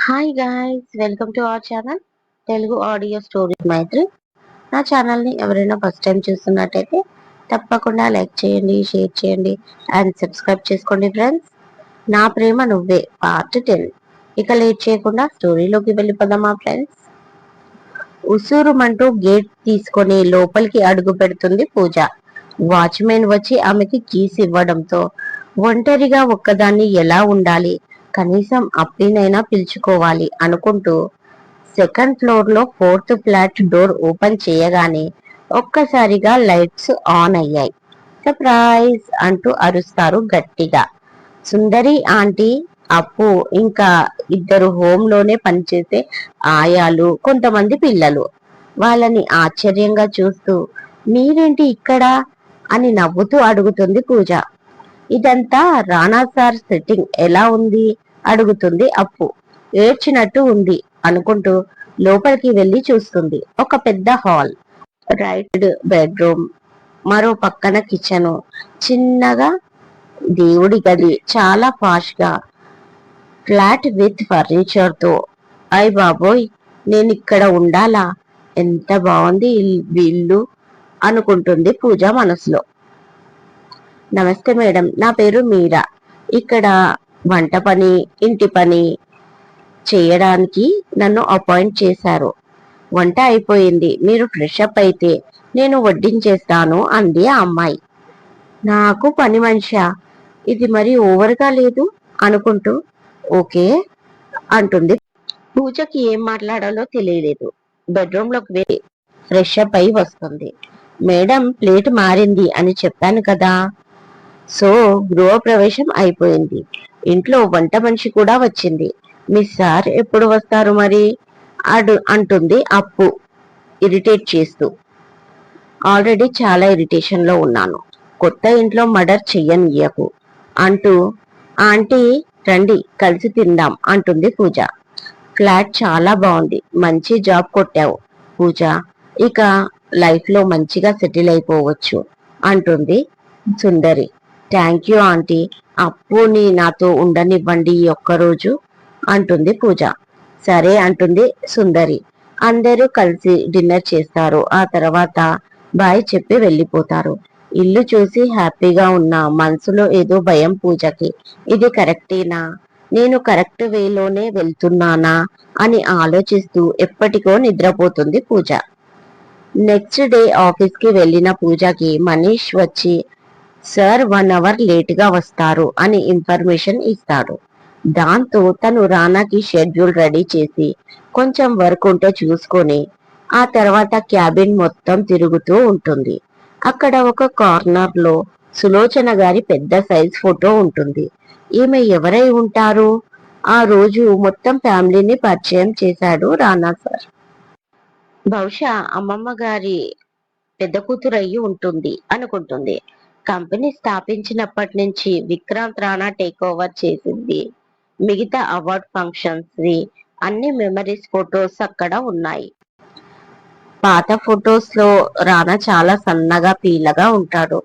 Hi guys welcome to our channel Telugu audio stories Maitri నా ఛానల్ని ఎవరైనా first time చూస్తున్నట్టయితే తప్పకుండా లైక్ చేయండి షేర్ చేయండి అండ్ సబ్స్క్రైబ్ చేసుకోండి ఫ్రెండ్స్ నా ప్రేమ నువ్వే పార్ట్ టెన్ ఇక లేట్ చేయకుండా స్టోరీలోకి వెళ్ళిపోదామా ఫ్రెండ్స్ ఉసూరుమంటూ గేట్ తీసుకొని లోపలికి అడుగు పెడుతుంది పూజ. వాచ్మెన్ వచ్చి ఆమెకి కీస్ ఇవ్వడంతో ఒంటరిగా ఒక్కదాన్ని ఎలా ఉండాలి? కనీసం అప్పినైనా పిలుచుకోవాలి అనుకుంటూ సెకండ్ ఫ్లోర్లో ఫోర్త్ ఫ్లాట్ డోర్ ఓపెన్ చేయగానే ఒక్కసారిగా లైట్స్ ఆన్ అయ్యాయి. సర్ప్రైజ్ అంటూ అరుస్తారు గట్టిగా. సుందరి ఆంటీ అప్పు ఇంకా ఇద్దరు హోమ్లోనే పనిచేసే ఆయాలు కొంతమంది పిల్లలు. వాళ్ళని ఆశ్చర్యంగా చూస్తూ మీరేంటి ఇక్కడ? అని నవ్వుతూ అడుగుతుంది పూజ. ఇదంతా రాణా సార్ సెట్టింగ్ ఎలా ఉంది? అడుగుతుంది అప్పు. ఏడ్చినట్టు ఉంది అనుకుంటూ లోపలికి వెళ్ళి చూస్తుంది. ఒక పెద్ద హాల్. రైట్ బెడ్రూమ్ మరో పక్కన కిచెన్ చిన్నగా దేవుడి గది. చాలా ఫాష్గా. Flat with ఫర్నిచర్తో. అయ్ బాబోయ్ నేను ఇక్కడ ఉండాలా? ఎంత బాగుంది వీళ్ళు అనుకుంటుంది పూజ మనసులో. నమస్తే మేడం నా పేరు మీరా. ఇక్కడ వంట పని ఇంటి పని చేయడానికి నన్ను అపాయింట్ చేశారు. వంట అయిపోయింది. మీరు ఫ్రెష్ అప్ అయితే నేను వడ్డించేస్తాను అంది ఆ అమ్మాయి. నాకు పని మనిషా? ఇది మరి ఓవర్గా లేదు? అనుకుంటూ ఓకే అంటుంది. పూజకి ఏం మాట్లాడాలో తెలియలేదు. బెడ్రూమ్లోకి వెళ్ళి ఫ్రెష్ అప్ అయి వస్తుంది. మేడం ప్లేట్ మారింది అని చెప్పాను కదా. సో గృహప్రవేశం అయిపోయింది. ఇంట్లో వంట మనిషి కూడా వచ్చింది. మీ సార్ ఎప్పుడు వస్తారు మరి? అడు అంటుంది అప్పు ఇరిటేట్ చేస్తూ. ఆల్రెడీ చాలా ఇరిటేషన్లో ఉన్నాను. కొత్త ఇంట్లో మర్డర్ చెయ్యనియకు అంటూ ఆంటీ రండి కలిసి తిందాం అంటుంది పూజ. ఫ్లాట్ చాలా బాగుంది. మంచి జాబ్ కొట్టావు పూజ. ఇక లైఫ్లో మంచిగా సెటిల్ అయిపోవచ్చు అంటుంది సుందరి. Thank you aunty. అప్పుని నాతో ఉండనివ్వండి ఈ ఒక్కరోజు అంటుంది పూజ. సరే అంటుంది సుందరి. అందరూ కలిసి డిన్నర్ చేస్తారు. ఆ తర్వాత బాయ్ చెప్పి వెళ్ళిపోతారు. ఇల్లు చూసి హ్యాపీగా ఉన్న మనసులో ఏదో భయం పూజకి. ఇది కరెక్టేనా? నేను కరెక్ట్ వేలోనే వెళ్తున్నానా? అని ఆలోచిస్తూ ఎప్పటికో నిద్రపోతుంది పూజ. నెక్స్ట్ డే ఆఫీస్కి వెళ్ళిన పూజకి మనీష్ వచ్చి సార్ వన్ అవర్ లేట్గా వస్తారు అని ఇన్ఫర్మేషన్ ఇస్తాడు దాంతో తను రానాకి షెడ్యూల్ రెడీ చేసి కొంచెం వర్క్ ఉంటే చూసుకొని ఆ తర్వాత క్యాబిన్ మొత్తం తిరుగుతూ ఉంటుంది. అక్కడ ఒక కార్నర్లో సులోచన గారి పెద్ద సైజ్ ఫోటో ఉంటుంది. ఈమె ఎవరై ఉంటారు? ఆ రోజు మొత్తం ఫ్యామిలీని పరిచయం చేశాడు రానా సార్. బహుశా అమ్మమ్మ గారి పెద్ద కూతురు అయ్యి ఉంటుంది అనుకుంటుంది. కంపెనీ స్థాపించినప్పటి నుంచి విక్రాంత్ రాణా టేక్ ఓవర్ చేసింది. మిగతా అవార్డ్ ఫంక్షన్స్ ది అన్ని మెమరీస్ ఫొటోస్ అక్కడ ఉన్నాయి. పాత ఫొటోస్లో రానా చాలా సన్నగా పీలగా ఉంటాడు.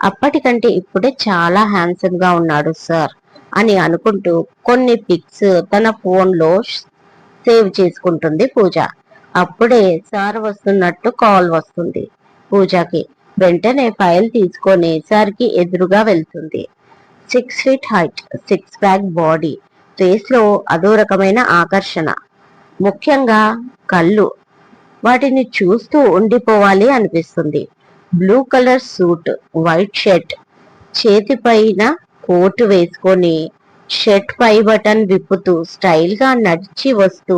అప్పటికంటే ఇప్పుడే చాలా హ్యాండ్సమ్గా ఉన్నాడు సార్ అని అనుకుంటూ కొన్ని పిక్స్ తన ఫోన్లో సేవ్ చేసుకుంటుంది పూజ. అప్పుడే సార్ వస్తున్నట్టు కాల్ వస్తుంది. పూజకి వెంటనే ఫైల్ తీసుకొని సార్కి ఎదురుగా వెళ్తుంది. Six feet height six pack body ఫేస్లో అదో రకమైన ఆకర్షణ. ముఖ్యంగా కళ్ళు. వాటిని చూస్తూ ఉండిపోవాలి అనిపిస్తుంది. Blue colour suit white shirt చేతి పైన కోటు వేసుకొని షర్ట్ పై బటన్ విప్పుతూ స్టైల్గా నడిచి వస్తూ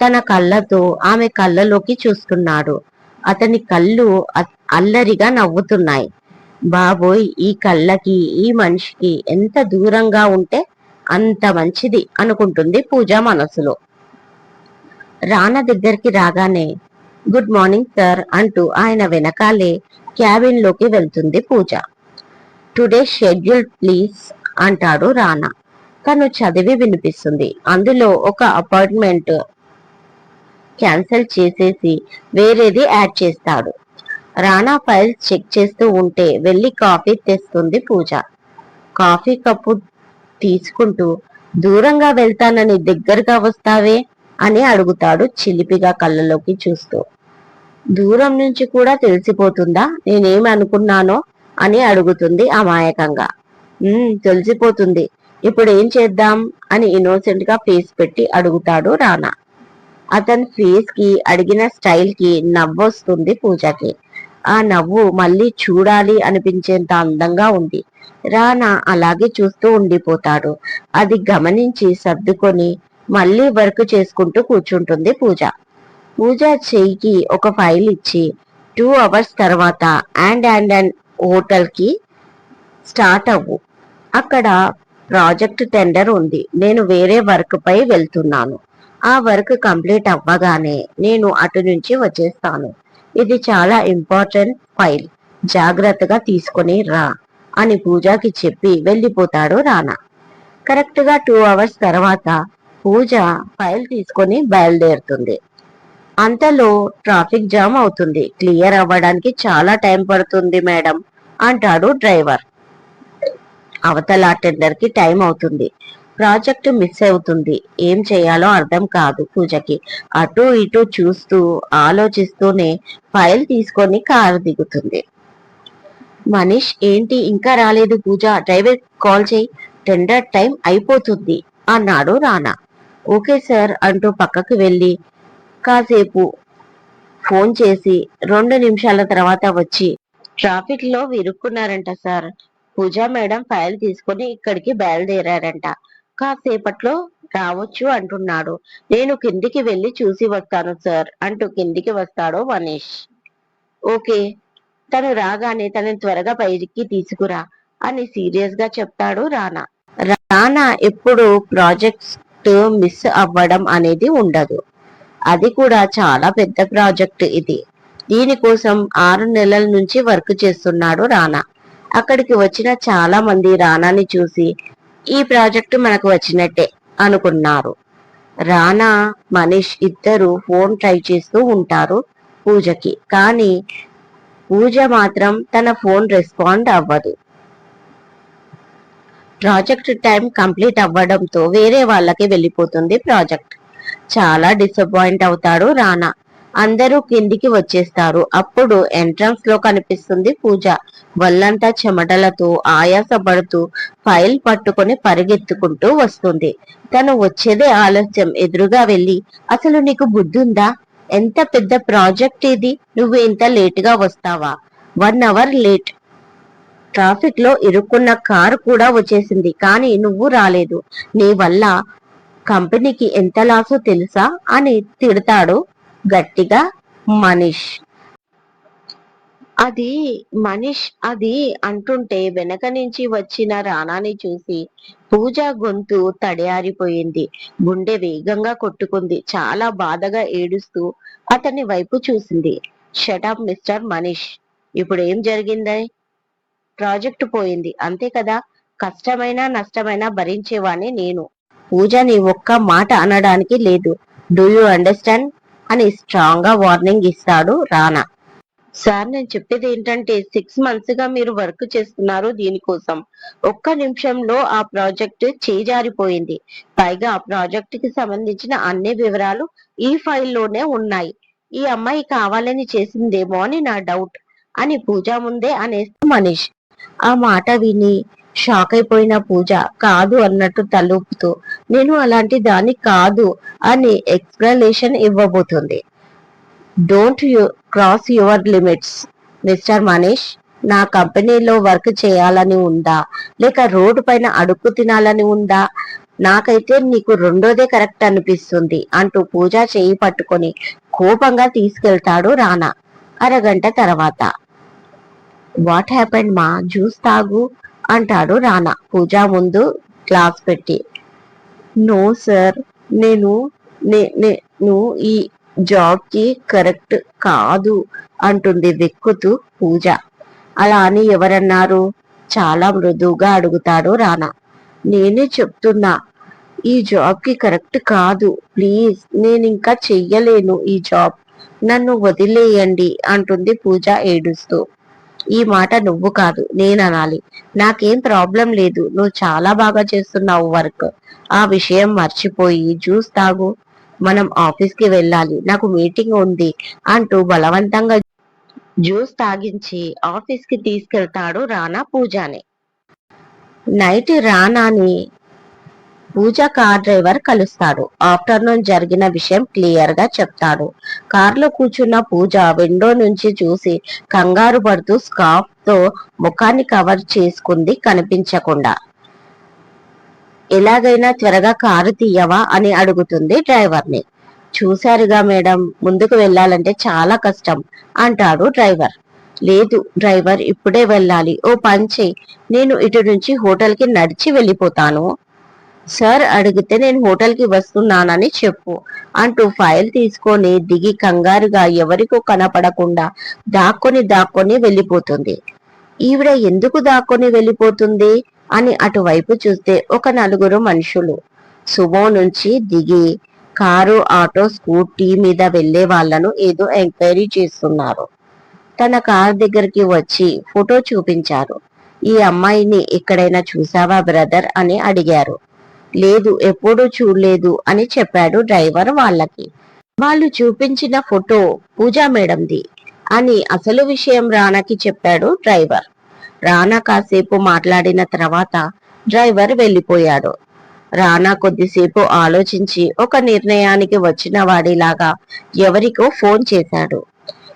తన కళ్ళతో ఆమె కళ్ళలోకి చూస్తున్నాడు. అతని కళ్ళు అల్లరిగా నవ్వుతున్నాయి. బాబోయ్ ఈ కళ్ళకి ఈ మనిషికి ఎంత దూరంగా ఉంటే అంత మంచిది అనుకుంటుంది పూజ మనసులో. రానా దగ్గరికి రాగానే గుడ్ మార్నింగ్ సార్ అంటూ ఆయన వెనకాలే క్యాబిన్లోకి వెళ్తుంది పూజ. టుడే షెడ్యూల్ ప్లీజ్ అంటాడు రానా. తను చదివి వినిపిస్తుంది. అందులో ఒక అపాయింట్మెంట్ క్యాన్సిల్ చేసేసి వేరేది యాడ్ చేస్తాడు. రానా ఫైల్స్ చెక్ చేస్తూ ఉంటే వెళ్ళి కాఫీ తెస్తుంది పూజ. కాఫీ కప్పు తీసుకుంటూ దూరంగా వెళ్తానని దగ్గరగా వస్తావే? అని అడుగుతాడు చిలిపిగా కళ్ళలోకి చూస్తూ. దూరం నుంచి కూడా తెలిసిపోతుందా? నేనేమి అనుకున్నానో? అని అడుగుతుంది అమాయకంగా. తెలిసిపోతుంది. ఇప్పుడు ఏం చేద్దాం? అని ఇన్నోసెంట్గా ఫేస్ పెట్టి అడుగుతాడు రానా అతని ఫేస్కి అడిగిన స్టైల్కి నవ్వొస్తుంది పూజకి. ఆ నవ్వు మళ్ళీ చూడాలి అనిపించేంత అందంగా ఉంది. రానా అలాగే చూస్తూ ఉండిపోతాడు. అది గమనించి సర్దుకొని మళ్ళీ వర్క్ చేసుకుంటూ కూర్చుంటుంది పూజ. పూజ చెయ్యికి ఒక ఫైల్ ఇచ్చి టూ అవర్స్ తర్వాత అండ్ అండ్ అండ్ హోటల్కి స్టార్ట్ అవ్వు. అక్కడ ప్రాజెక్ట్ టెండర్ ఉంది. నేను వేరే వర్క్ పై వెళ్తున్నాను. ఆ వర్క్ కంప్లీట్ అవ్వగానే నేను అటు నుంచి వచ్చేస్తాను. ఇది చాలా ఇంపార్టెంట్ ఫైల్ జాగ్రత్తగా తీసుకొని రా అని పూజకి చెప్పి వెళ్ళిపోతాడు రానా. కరెక్ట్గా టూ అవర్స్ తర్వాత పూజ ఫైల్ తీసుకొని బయలుదేరుతుంది. అంతలో ట్రాఫిక్ జామ్ అవుతుంది. క్లియర్ అవ్వడానికి చాలా టైం పడుతుంది మేడం అంటాడు డ్రైవర్ అవతల టెండర్కి టైం అవుతుంది. ప్రాజెక్ట్ మిస్ అవుతుంది. ఏం చేయాలో అర్థం కాదు పూజకి. అటు ఇటు చూస్తూ ఆలోచిస్తూనే ఫైల్ తీసుకొని కారు దిగుతుంది. మనీష్ ఏంటి? ఇంకా రాలేదు పూజ. డ్రైవర్ కాల్ చేయి. టెండర్ టైం అయిపోతుంది అన్నాడు రానా. ఓకే సార్ అంటూ పక్కకు వెళ్ళి కాసేపు ఫోన్ చేసి రెండు నిమిషాల తర్వాత వచ్చి ట్రాఫిక్లో విరుక్కున్నారంట సార్. పూజ మేడం ఫైల్ తీసుకొని ఇక్కడికి బయలుదేరారంట. కాసేపట్లో రావచ్చు అంటున్నాడు. నేను కిందికి వెళ్ళి చూసి వస్తాను సార్ అంటూ కిందికి వస్తాడు మనీష్ ఓకే తను రాగానే తనని త్వరగా పైకి తీసుకురా అని సీరియస్గా చెప్తాడు రానా. రానా ఎప్పుడు ప్రాజెక్ట్స్ మిస్ అవ్వడం అనేది ఉండదు. అది కూడా చాలా పెద్ద ప్రాజెక్ట్ ఇది. దీనికోసం ఆరు నెలల నుంచి వర్క్ చేస్తున్నాడు రానా. అక్కడికి వచ్చిన చాలా మంది రానాని చూసి ఈ ప్రాజెక్టు మనకు వచ్చినట్టే అనుకున్నారు. రానా మనీష్ ఇద్దరు ఫోన్ ట్రై చేస్తూ ఉంటారు పూజకి. కానీ పూజ మాత్రం తన ఫోన్ రెస్పాండ్ అవ్వదు. ప్రాజెక్ట్ టైం కంప్లీట్ అవ్వడంతో వేరే వాళ్ళకి వెళ్ళిపోతుంది ప్రాజెక్ట్. చాలా డిసప్పాయింట్ అవుతాడు రానా. అందరూ కిందికి వచ్చేస్తారు. అప్పుడు ఎంట్రన్స్లో కనిపిస్తుంది పూజ. వల్లంతా చెమటలతో ఆయాసపడుతూ ఫైల్ పట్టుకొని పరిగెత్తుకుంటూ వస్తుంది. తను వచ్చేదే ఆలస్యం. ఎదురుగా వెళ్ళి అసలు నీకు బుద్ధుందా? ఎంత పెద్ద ప్రాజెక్ట్ ఇది? నువ్వు ఇంత లేట్గా వస్తావా? One hour late. ట్రాఫిక్లో ఇరుక్కున్న కారు కూడా వచ్చేసింది. కానీ నువ్వు రాలేదు. నీ వల్ల కంపెనీకి ఎంత లాసో తెలుసా? అని తిడతాడు గట్టిగా మనీష్. అది మనీష్ అది అంటుంటే వెనక నుంచి వచ్చిన రానాని చూసి పూజ గొంతు తడియారిపోయింది గుండె వేగంగా కొట్టుకుంది. చాలా బాధగా ఏడుస్తూ అతని వైపు చూసింది. Shut up mister Manish. ఇప్పుడు ఏం జరిగింది? ప్రాజెక్ట్ పోయింది. అంతే కదా? కష్టమైనా నష్టమైనా భరించేవాణ్ణి నేను. పూజ నీ ఒక్క మాట అనడానికి లేదు. డూ యూ అండర్స్టాండ్ అని స్ట్రాంగ్గా వార్నింగ్ ఇస్తాడు రానా. సార్ నేను చెప్పేది ఏంటంటే సిక్స్ మంత్స్గా మీరు వర్క్ చేస్తున్నారు దీనికోసం. ఒక్క నిమిషంలో ఆ ప్రాజెక్ట్ చేజారిపోయింది. పైగా ఆ ప్రాజెక్ట్కి సంబంధించిన అన్ని వివరాలు ఈ ఫైల్లోనే ఉన్నాయి. ఈ అమ్మాయి కావాలని చేసిందేమో అని నా డౌట్ అని పూజ ముందే అనేసి మనీష్. ఆ మాట విని షాక్ అయిపోయిన పూజ. కాదు అన్నట్టు తలూపుతూ నేను అలాంటి దాన్ని కాదు అని explanation ఇవ్వబోతుంది. Don't you cross your limits mister Manish నా కంపెనీలో వర్క్ చేయాలని ఉందా? లేక రోడ్డు పైన అడుక్కు తినాలని ఉందా? నాకైతే నీకు రెండోదే కరెక్ట్ అనిపిస్తుంది అంటూ పూజ చేయి పట్టుకొని కోపంగా తీసుకెళ్తాడు రానా. అరగంట తర్వాత. వాట్ హ్యాపెండ్ మా? జ్యూస్ తాగు. అంటాడు రానా. పూజ ముందు గ్లాస్ పెట్టి నో సార్ నేను నే- నేను ఈ జాబ్కి కరెక్ట్ కాదు అంటుంది వెక్కుతూ పూజ. అలా అని ఎవరన్నారు? చాలా మృదువుగా అడుగుతాడు రానా. నేనే చెప్తున్నా ఈ జాబ్కి కరెక్ట్ కాదు. ప్లీజ్ నేను ఇంకా చెయ్యలేను ఈ జాబ్. నన్ను వదిలేయండి అంటుంది పూజ ఏడుస్తూ. ఈ మాట నువ్వు కాదు నేను అనాలి. నాకేం ప్రాబ్లం లేదు నువ్వు చాలా బాగా చేస్తున్నావు వర్క్. ఆ విషయం మర్చిపోయి జ్యూస్ తాగు. మనం ఆఫీస్కి వెళ్ళాలి నాకు మీటింగ్ ఉంది అంటూ బలవంతంగా జ్యూస్ తాగించి ఆఫీస్కి తీసుకెళ్తాడు రానా పూజాని. నైట్ రానాని పూజ కార్ డ్రైవర్ కలుస్తాడు. ఆఫ్టర్నూన్ జరిగిన విషయం క్లియర్గా చెప్తాడు. కారులో కూర్చున్న పూజ విండో నుంచి చూసి కంగారు పడుతూ స్కార్ఫ్తో ముఖాన్ని కవర్ చేసుకుంది కనిపించకుండా. ఎలాగైనా త్వరగా కారు తీయవా అని అడుగుతుంది డ్రైవర్ని చూశారుగా మేడం ముందుకు వెళ్ళాలంటే చాలా కష్టం అంటాడు డ్రైవర్. లేదు డ్రైవర్ ఇప్పుడే వెళ్ళాలి. ఓ పంచే నేను ఇటు నుంచి హోటల్కి నడిచి వెళ్ళిపోతాను. సార్ అడిగితే నేను హోటల్కి వస్తున్నానని చెప్పు. అంటూ ఫైల్ తీసుకొని దిగి కంగారుగా ఎవరికో కనపడకుండా దాక్కొని దాక్కొని వెళ్ళిపోతుంది. ఈవిడ ఎందుకు దాక్కొని వెళ్ళిపోతుంది? అని అటువైపు చూస్తే ఒక నలుగురు మనుషులు. సుమో నుంచి దిగి కారు ఆటో స్కూటీ మీద వెళ్ళే వాళ్ళను ఏదో ఎంక్వైరీ చేస్తున్నారు. తన కార్ దగ్గరికి వచ్చి ఫోటో చూపించారు. ఈ అమ్మాయిని ఎక్కడైనా చూసావా బ్రదర్? అని అడిగారు. లేదు ఎప్పుడూ చూడలేదు అని చెప్పాడు డ్రైవర్ వాళ్ళకి. వాళ్ళు చూపించిన ఫోటో పూజా మేడంది అని అసలు విషయం రానాకి చెప్పాడు డ్రైవర్. రానా కాసేపు మాట్లాడిన తర్వాత డ్రైవర్ వెళ్ళిపోయాడు. రానా కొద్దిసేపు ఆలోచించి ఒక నిర్ణయానికి వచ్చిన వాడిలాగా ఎవరికో ఫోన్ చేశాడు.